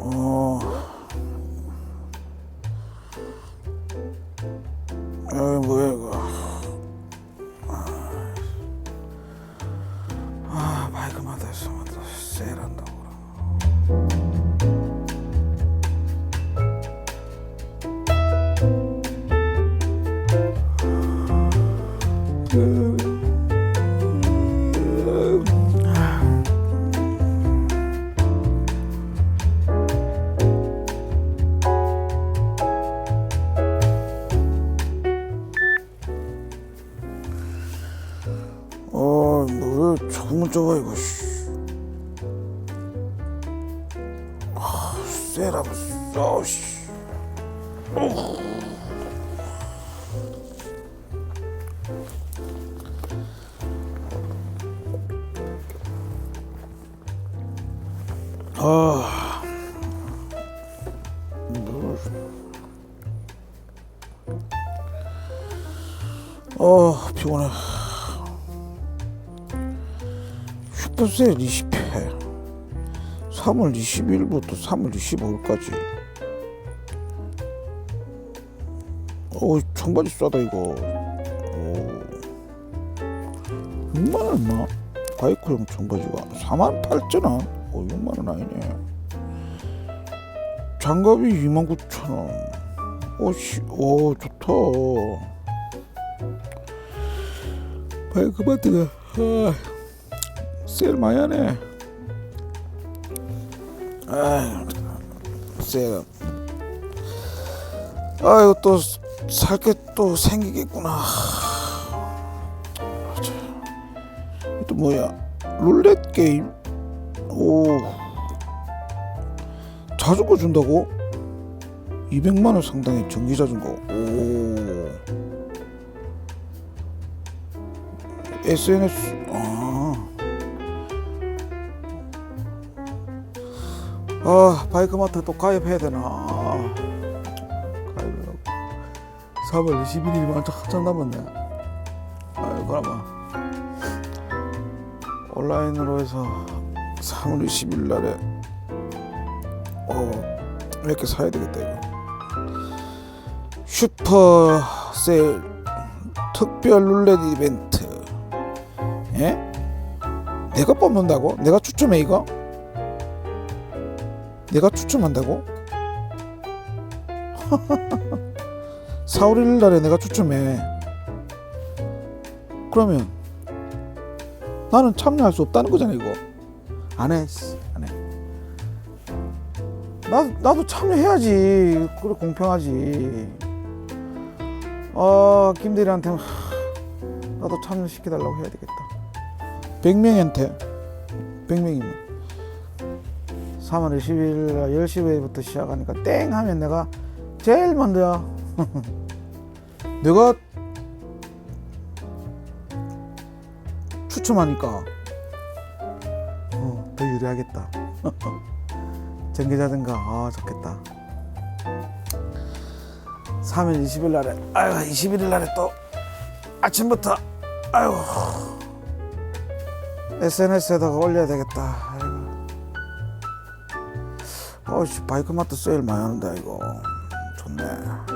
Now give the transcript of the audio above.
어, 아, 뭐야 이거. 아, 아 마이크마다 있으면 또 세일한다고. 그... 좋아 이거 씨. 아, 쎄라고 써 씨. 아. 뭐. 어 피곤해 슈퍼셀 20회 3월 20일부터 3월 25일까지. 어 청바지 싸다 이거. 오. 6만원 얼마? 바이크용 청바지가 4만 8천원? 어 6만원 아니네. 장갑이 2만 9천원. 오 씨 오 좋다. 바이크 마트가 아, 세일 많이 하네. 아 세일. 아이고 또살게 또 생기겠구나. 자, 또 뭐야? 룰렛 게임? 오. 자전거 준다고? 200만 원 상당의 전기 자전거. 오. SNS 아. 아 바이크마트 또 가입해야 되나 가입을 3월 21일이면 한참 남았네 아유 그러면 온라인으로 해서 3월 20일 날에 어 이렇게 사야 되겠다 이거 슈퍼 세일 특별 룰렛 이벤트 예? 내가 뽑는다고? 내가 추첨해 이거? 내가 추첨한다고? 4월 1일 날에 내가 추첨해. 그러면 나는 참여할 수 없다는 거잖아 이거. 안 해 안 해. 나, 나도 참여해야지. 그래 공평하지. 아 김대리한테 하, 나도 참여시켜달라고 해야 되겠다. 100명한테. 100명이면 3월 20일 날 10시부터 시작하니까 땡 하면 내가 제일 먼저 내가 추첨하니까 어, 더 유리하겠다 전기자전거 아 좋겠다 3월 20일 날에 아유 21일 날에 또 아침부터 아유 SNS에다가 올려야 되겠다. 아이고. 어씨 바이크 마트 세일 많이 하는데 이거 좋네.